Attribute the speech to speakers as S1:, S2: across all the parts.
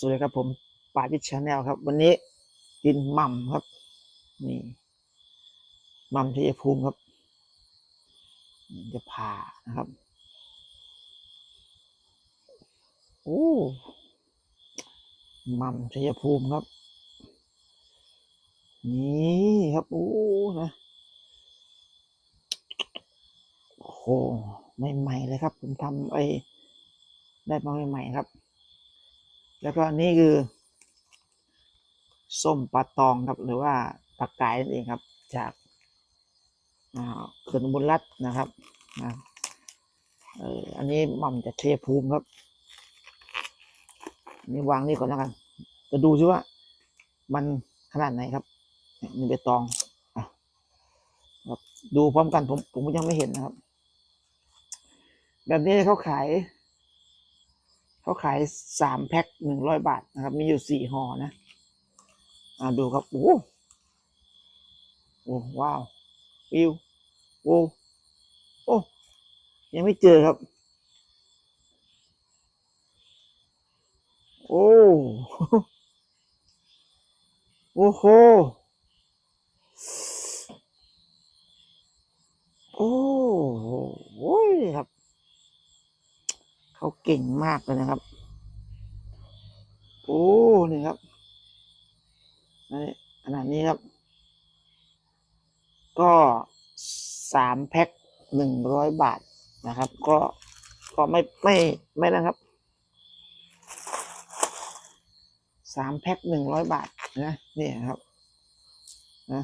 S1: สวัสดีครับผมปาจิชาแนลครับ วันนี้กินหม่ำครับ นี่หม่ำชัยภูมิครับ จะผ่านะครับ โอ้หม่ำชัยภูมิครับ นี่ครับโอ้นะโอ้โหใหม่ๆเลยครับ ผมทำไอ้ได้มาใหม่ๆครับ แล้วก็นี่คือ ส้มปลาตองครับหรือว่าปลากายนั่นเองครับ จากเขื่อนบุญรัตนะครับนะอันนี้หม่ำจากเชียภูมิครับนี่วางนี่ก่อนแล้วกันจะดูซิว่ามันขนาดไหนครับนี่ใบตองอะครับดูพร้อมกันผมผมยังไม่เห็นนะครับ แบบนี้เขาขาย เขาขายสามแพ็คหนึ่งร้อยบาทนะครับ มีอยู่สี่ห่อนะอ่าดูครับ โอ้โหโอ้ว้าววิวโอ้โอ้ยังไม่เจอครับ โอ้โอ้โหโอ้โหครับ เขาเก่งมากเลยนะครับ โอ้ นี่ครับนี่ขนาดนี้ครับ ก็สามแพ็คหนึ่งร้อยบาทนะครับ ก็ก็ไม่ไม่ไม่นะครับสามแพ็คหนึ่งร้อยบาทนะนี่ครับนะ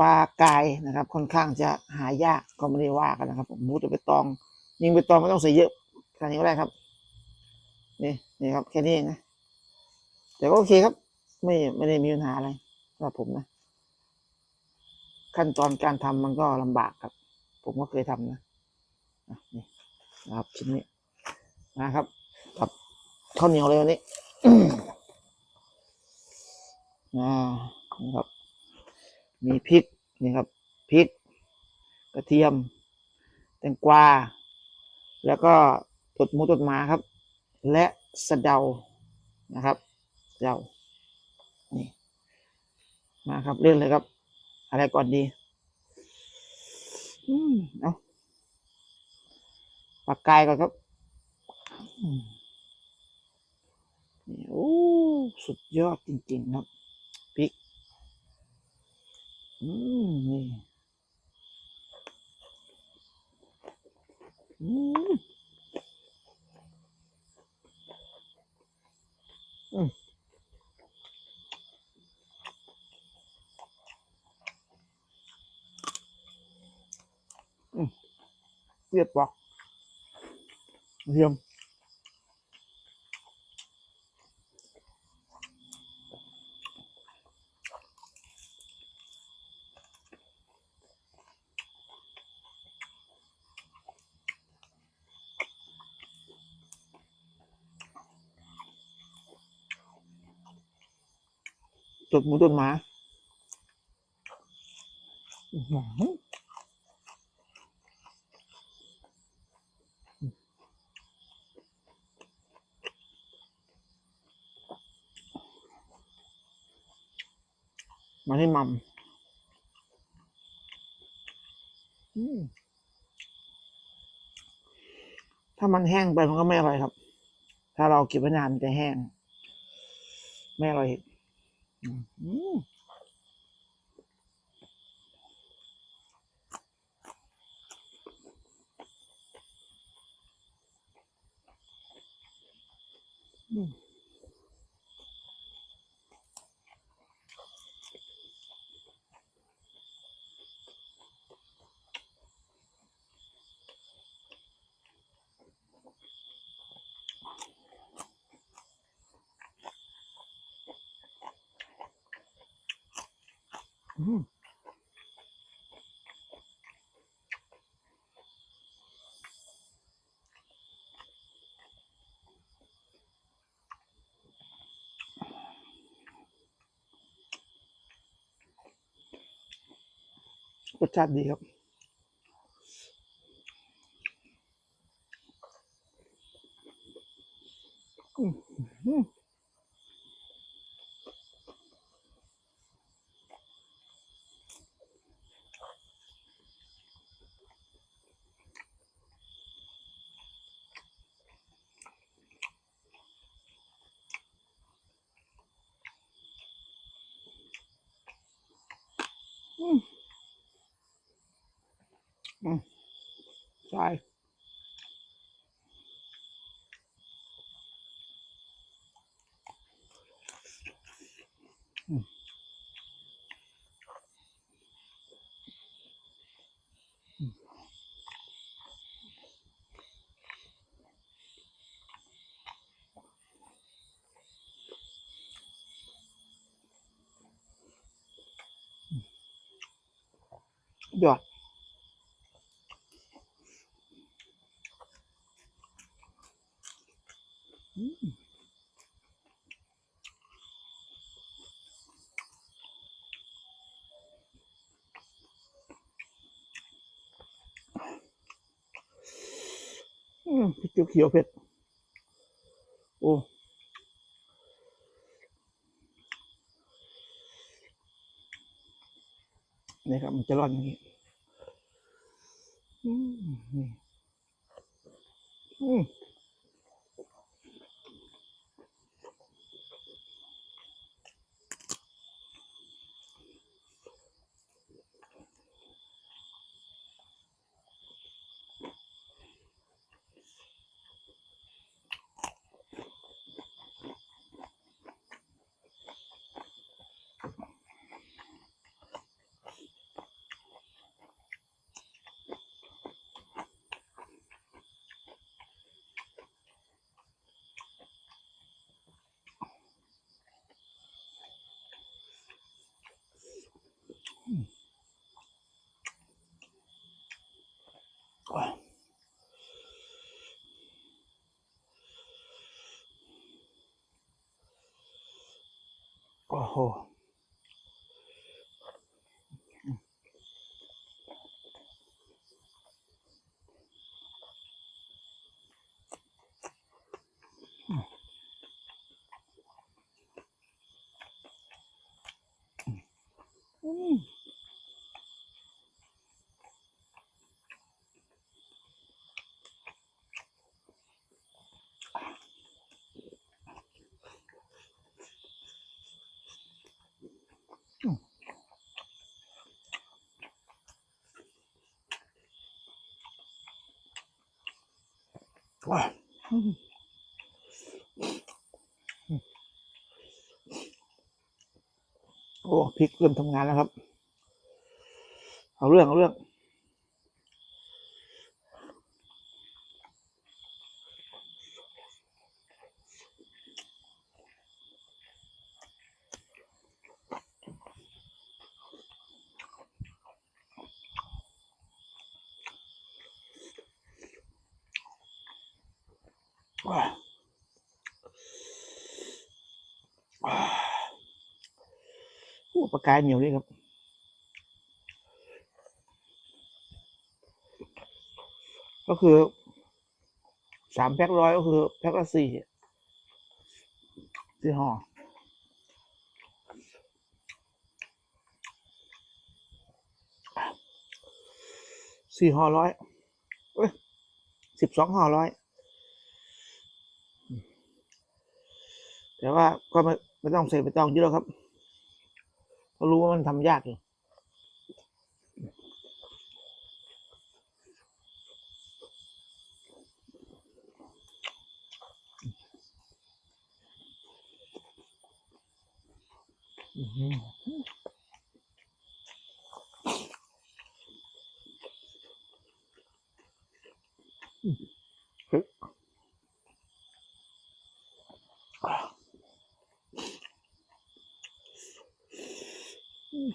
S1: ปลากายนะครับ ค่อนข้างจะหายากก็ไม่ได้ว่ากันนะครับผมมูแต่ไปตอง ยิงไปตองไม่ต้องใส่เยอะแค่นี้ก็ได้ครับ นี่นี่ครับแค่นี้เองนะแต่ก็โอเคครับ ไม่ไม่ได้มีปัญหาอะไรสำหรับผมนะ ขั้นตอนการทำมันก็ลำบากครับ ผมก็เคยทำนะนี่นะครับชิ้นนี้นะครับกับข้าวเหนียวเลยวันนี้นี่ครับ มีพริกนี่ครับพริก กระเทียม แตงกวา แล้วก็ตดหมูตดหมาครับ และสะเดานะครับเดานี่มาครับเรื่องเลยครับ อะไรก่อนดี อืมเอาปากกายก่อนครับอืมนี่โอ้สุดยอดจริงๆครับพริก อืมนี่ อืมอืมอืมเรียบปอกเยี่ยมต ดหมูตดหมาอื้อหือมาให้มัมอืมถ้ามันแห้งไปมันก็ไม่อร่อยครับ ถ้าเราเก็บไว้นานมันจะแห้ง ไม่อร่อย อีก รสชาติดีครับ อ อืมอืมอืมอืม ใช่ ยอด อืมพริก เขียวเผ็ด โอ้นี่ครับ มันจะร่อนอย่างนี้อืมนี่อืมว้าว โอ้โว้าวอืมโอ้พริกเริ่มทำงานแล้วครับ เอาเรื่อง เอาเรื่อง โอ้ปลากายเหนียวนี่ครับก็คือสามแพ็คร้อยก็คือแพ็คละสี่สี่ห่อสี่ห่อร้อยเอ้ยสิบสองห่อร้อย แต่ว่าก็ไม่ไม่ต้องเส่ไม่ต้องเยอะครับเพราะรู้ว่ามันทำยากอยู่อืมหือเฮ้ยอ่าอืม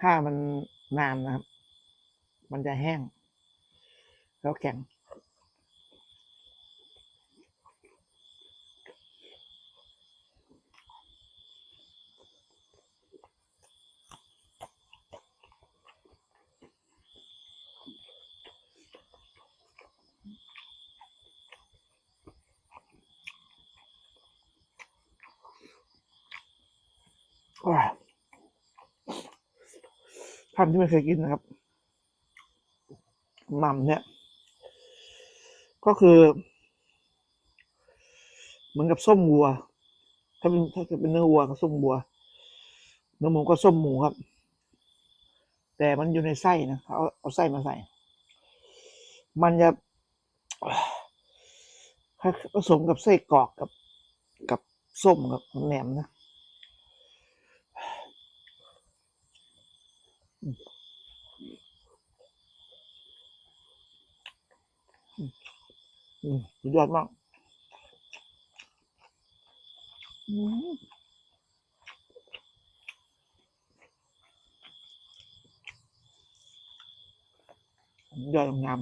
S1: ถ้ามันนานนะครับ มันจะแห้ง แล้วแข็ง ท่านที่ไม่เคยกินนะครับหม่ำเนี่ย ก็คือ เหมือนกับส้มวัว ถ้าเป็นถ้าเกิดเป็นเนื้อวัวก็ส้มวัว เนื้อหมูก็ส้มหมูครับ แต่มันอยู่ในไส้นะเขาเอาเอาไส้มาใส่ มันจะผสมกับไส้กรอกกับกับส้มกับแหนมนะ อืม สุดยอดมากยอดงาม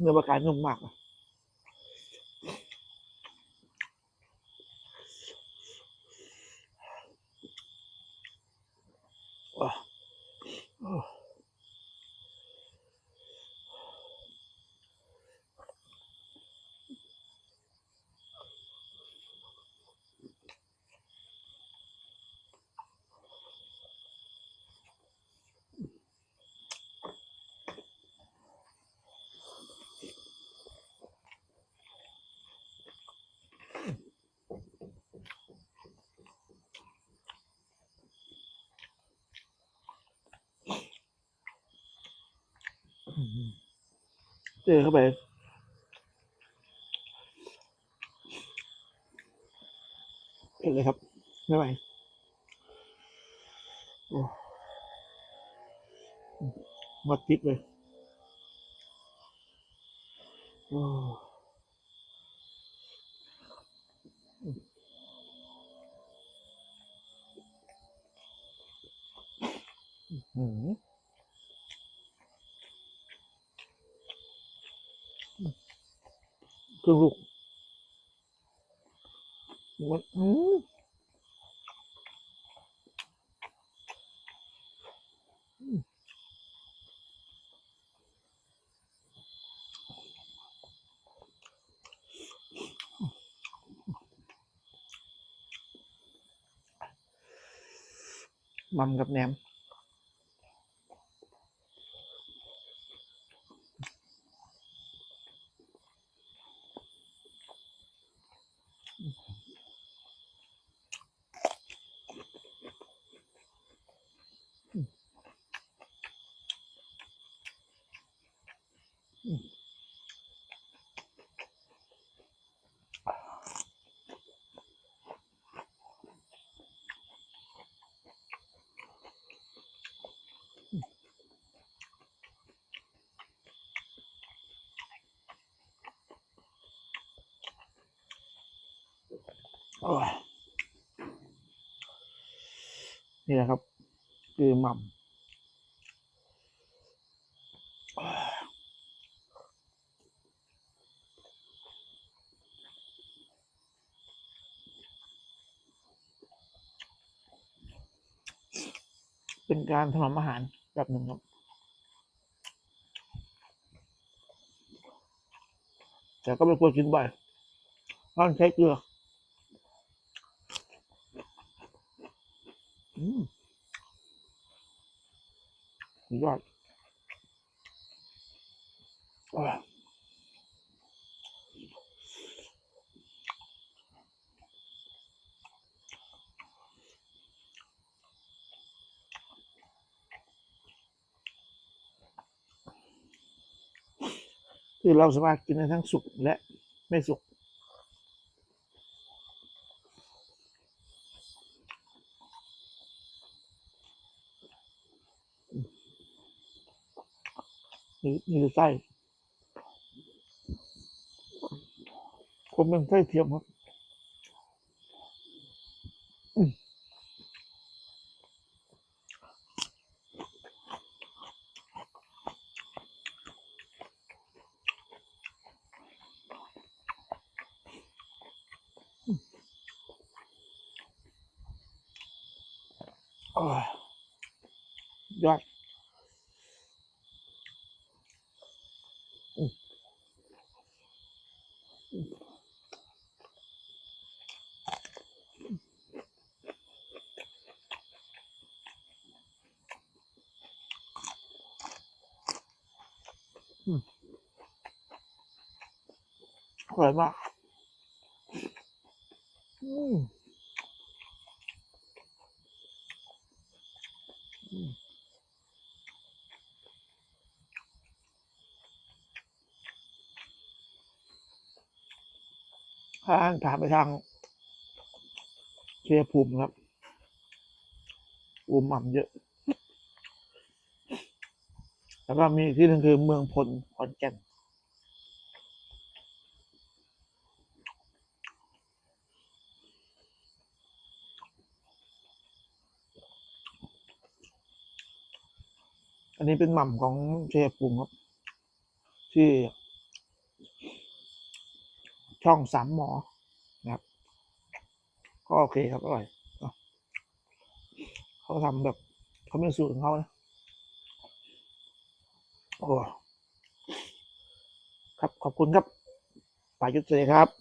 S1: เนื้อปลากายนุ่มมากอะ เจอเข้าไป เผ็ดเลยครับ ไม่ไหวหมดพิษเลยโอ้อื้อหื ครึ่งลูกมันอืมมัมกับแหนม นี่แหละครับ คือหม่ำเป็นการถนอมอาหารแบบหนึ่งครับ แต่ก็ไม่ควรกินบ่อยเพราะมันใช้เกลือมสุดยอดโอ้ย คือเราสามารถกินได้ทั้งสุกและไม่สุก นี่นี่ไส้ผมเป็นไส้เทียมครับ ยอดอืมอืมอร่อยมากอืม ทางถามไปทางเชียภูมิครับอูมหม่ำเยอะ แล้วก็มีอีกที่หนึ่งคือเมืองพลขอนแก่น อันนี้เป็นหม่ำของเชียภูมิครับ ที่ ช่องสามหมอนะครับ ก็โอเคครับอร่อยเขาทำแบบเขาเป็นสูตรของเขานะโอ้ครับขอบคุณครับปายุทธเลยครับ